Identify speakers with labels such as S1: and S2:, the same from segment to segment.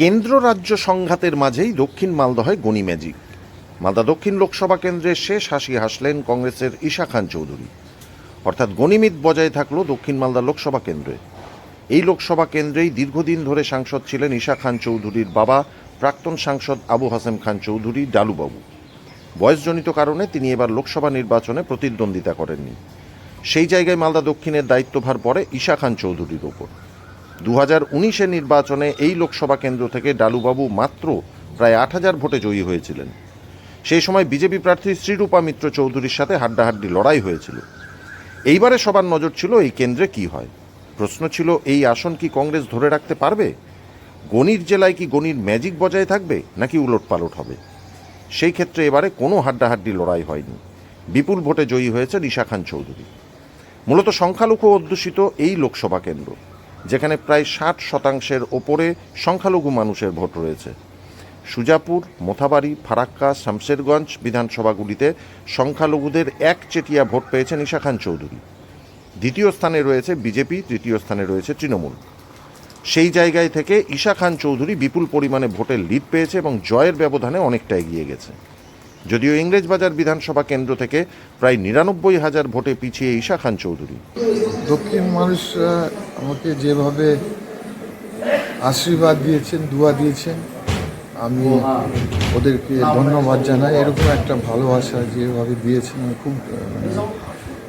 S1: কেন্দ্র রাজ্য সংঘাতের মাঝেই দক্ষিণ মালদহে গনি ম্যাজিক মালদা দক্ষিণ লোকসভা কেন্দ্রে শেষ হাসি হাসলেন কংগ্রেসের ঈশা খান চৌধুরী। অর্থাৎ গণিমিত বজায় থাকল দক্ষিণ মালদা লোকসভা কেন্দ্রে। এই লোকসভা কেন্দ্রেই দীর্ঘদিন ধরে সাংসদ ছিলেন ঈশা খান চৌধুরীর বাবা, প্রাক্তন সাংসদ আবু হাসেম খান চৌধুরী, ডালুবাবু। বয়সজনিত কারণে তিনি এবার লোকসভা নির্বাচনে প্রতিদ্বন্দ্বিতা করেননি। সেই জায়গায় মালদা দক্ষিণের দায়িত্বভার পড়ে ঈশা খান চৌধুরীর ওপর। দু হাজার উনিশের নির্বাচনে এই লোকসভা কেন্দ্র থেকে ডালুবাবু মাত্র প্রায় আট হাজার ভোটে জয়ী হয়েছিলেন। সেই সময় বিজেপি প্রার্থী শ্রীরূপা মিত্র চৌধুরীর সাথে হাড্ডাহাড্ডি লড়াই হয়েছিল। এইবারে সবার নজর ছিল, এই কেন্দ্রে কি হয়? প্রশ্ন ছিল, এই আসন কি কংগ্রেস ধরে রাখতে পারবে? গণির জেলায় কি গণির ম্যাজিক বজায় থাকবে, নাকি উলট পালট হবে? সেই ক্ষেত্রে এবারে কোনো হাড্ডাহাড্ডি লড়াই হয়নি। বিপুল ভোটে জয়ী হয়েছে ঈশা খান চৌধুরী। মূলত সংখ্যালঘু অধ্যুষিত এই লোকসভা কেন্দ্র। যেখানে প্রায় ষাট শতাংশের ওপরে সংখ্যালঘু মানুষের ভোট রয়েছে। সুজাপুর, মোথাবাড়ি, ফারাক্কা, শামশেরগঞ্জ বিধানসভাগুলিতে সংখ্যালঘুদের একচেটিয়া ভোট পেয়েছেন ঈশা খান চৌধুরী। দ্বিতীয় স্থানে রয়েছে বিজেপি, তৃতীয় স্থানে রয়েছে তৃণমূল। সেই জায়গায় থেকে ঈশা খান চৌধুরী বিপুল পরিমাণে ভোটের লিড পেয়েছে এবং জয়ের ব্যবধানে অনেকটা এগিয়ে গেছে। যদিও ইংরেজবাজার বিধানসভা কেন্দ্র থেকে প্রায় নিরানব্বই হাজার ভোটে পিছিয়ে ঈশা খান চৌধুরী।
S2: দক্ষিণ মানুষরা আমাকে যেভাবে আশীর্বাদ দিয়েছেন, দুয়া দিয়েছেন, আমি ওদেরকে ধন্যবাদ জানাই। এরকম একটা ভালোবাসা যেভাবে দিয়েছেন, আমি খুব মানে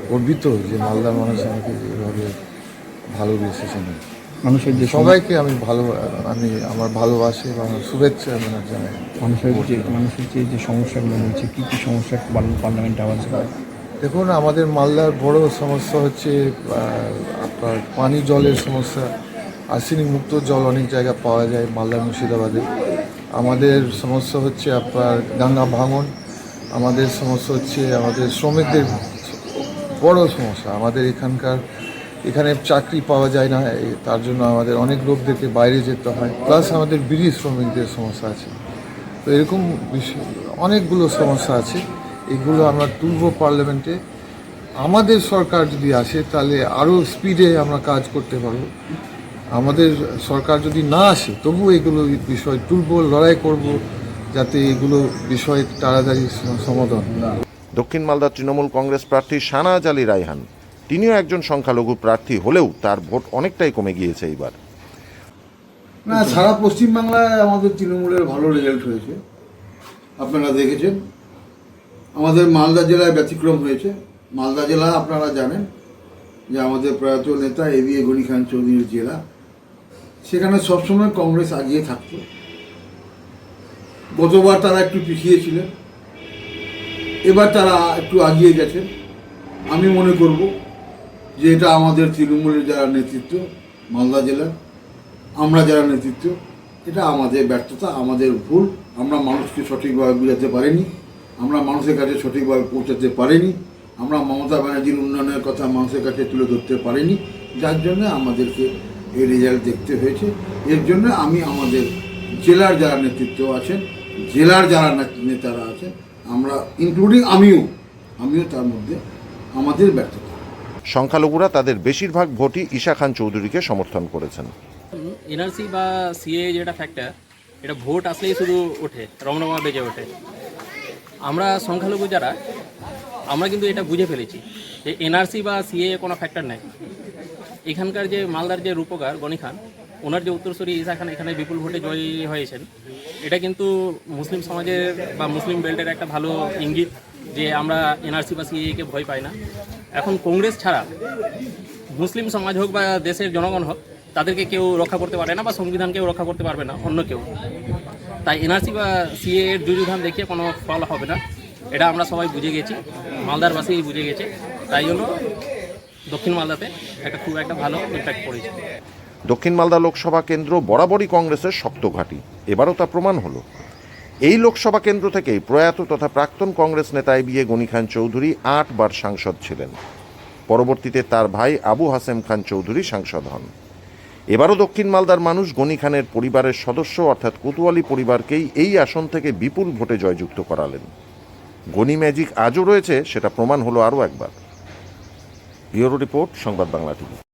S2: গর্বিত যে মালদার মানুষ আমাকে যেভাবে ভালোবেসেছেন।
S3: মানুষের যে
S2: সবাইকে আমি ভালো আমি আমার ভালোবাসি এবং শুভেচ্ছা মানে জানাই।
S3: মানুষের যে মানুষের যে যে সমস্যাগুলো রয়েছে কী কী সমস্যা পার্লামেন্টে আওয়াজ
S2: দেখুন আমাদের মালদার বড় সমস্যা হচ্ছে আপনার পানি জলের সমস্যা আর্সেনিক মুক্ত জল অনেক জায়গা পাওয়া যায় মালদা মুর্শিদাবাদে। আমাদের সমস্যা হচ্ছে আপনার গঙ্গা ভাঙন আমাদের সমস্যা হচ্ছে আমাদের শ্রমিকদের বড় সমস্যা। আমাদের এখানকার এখানে চাকরি পাওয়া যায় না তার জন্য আমাদের অনেক লোকদেরকে বাইরে যেতে হয় প্লাস আমাদের বিড়ি শ্রমিকদের সমস্যা আছে। তো এরকম অনেকগুলো সমস্যা আছে, এগুলো আমরা তুলব পার্লামেন্টে। আমাদের সরকার যদি আসে, তাহলে আরও স্পিডে আমরা কাজ করতে পারব। আমাদের সরকার যদি না আসে, তবু এগুলো বিষয় তুলব, লড়াই করব, যাতে এগুলো বিষয় তাড়াতাড়ি সমাধান
S1: দক্ষিণ মালদা তৃণমূল কংগ্রেস প্রার্থী শাহনাজ আলী রায়হান তিনিও একজন সংখ্যালঘু প্রার্থী হলেও তার ভোট অনেকটাই কমে গিয়েছে এইবার।
S4: না, সারা পশ্চিমবাংলায় আমাদের তৃণমূলের ভালো রেজাল্ট হয়েছে। আপনারা দেখেছেন। আমাদের মালদা জেলায় ব্যতিক্রম হয়েছে। মালদা জেলা আপনারা জানেন যে আমাদের প্রয়াত নেতা এ বি এ গনি খান চৌধুরীর জেলা। সেখানে সবসময় কংগ্রেস আগিয়ে থাকত। গতবার তারা একটু পিছিয়ে ছিলেন এবার তারা একটু আগিয়ে গেছেন। আমি মনে করব যে এটা আমাদের তৃণমূলের যারা নেতৃত্ব, মালদা জেলার, আমরা যারা নেতৃত্ব, এটা আমাদের ব্যর্থতা, আমাদের ভুল। আমরা মানুষকে সঠিকভাবে বোঝাতে পারিনি, আমরা মানুষের কাছে সঠিকভাবে পৌঁছাতে পারিনি, আমরা মমতা ব্যানার্জির উন্নয়নের কথা মানুষের কাছে তুলে ধরতে পারিনি। যার জন্য আমাদেরকে এই রেজাল্ট দেখতে হয়েছে। এর জন্য আমি আমাদের জেলার যারা নেতৃত্ব আছেন, জেলার যারা নেতারা আছেন, আমরা ইনক্লুডিং আমিও আমিও তার মধ্যে আমাদের ব্যর্থতা।
S1: সংখ্যালঘুরা তাদের বেশিরভাগ ভোটই ঈশা খান চৌধুরীকে সমর্থন করেছেন।
S5: এনআরসি বা সিএ যেটা ফ্যাক্টর এটা ভোট আসলেই শুধু ওঠে, রমরমা বেজে ওঠে। আমরা সংখ্যালঘু যারা, আমরা কিন্তু এটা বুঝে ফেলেছি যে এনআরসি বা সিএ কোনো ফ্যাক্টর নেই। এখানকার যে মালদার যে রূপকার গনি খান, ওনার যে উত্তরসূরি ঈশা খান এখানে বিপুল ভোটে জয়ী হয়েছেন। এটা কিন্তু মুসলিম সমাজের বা মুসলিম বেল্টের একটা ভালো ইঙ্গিত যে আমরা এনআরসি বা সিএকে ভয় পাই না। এখন কংগ্রেস ছাড়া মুসলিম সমাজ হোক বা দেশের জনগণ হোক, তাদেরকে কেউ রক্ষা করতে পারে না বা সংবিধান কেউ রক্ষা করতে পারবে না, অন্য কেউ। তাই এনআরসি বা সিএ এর যুযুধান দেখিয়ে কোনো ফল হবে না। এটা আমরা সবাই বুঝে গেছি, মালদারবাসী বুঝে গেছে। তাই জন্য দক্ষিণ মালদাতে একটা খুব একটা ভালো ইম্প্যাক্ট পড়েছে।
S1: দক্ষিণ মালদা লোকসভা কেন্দ্র বরাবরই কংগ্রেসের শক্ত ঘাঁটি। এবারও তা প্রমাণ হলো। এই লোকসভা কেন্দ্র থেকেই প্রয়াত তথা প্রাক্তন কংগ্রেস নেতা বিএ গনি খান চৌধুরী আটবার সাংসদ ছিলেন। পরবর্তীতে তার ভাই আবু হাসেম খান চৌধুরী সাংসদ হন। এবারও দক্ষিণ মালদার মানুষ গনি খানের পরিবারের সদস্য অর্থাৎ কোতোয়ালি পরিবারকেই এই আসন থেকে বিপুল ভোটে জয়যুক্ত করালেন। গনি ম্যাজিক আজও রয়েছে, সেটা প্রমাণ হলো আরও একবার। ব্যুরো রিপোর্ট, সংবাদ বাংলা টিভি।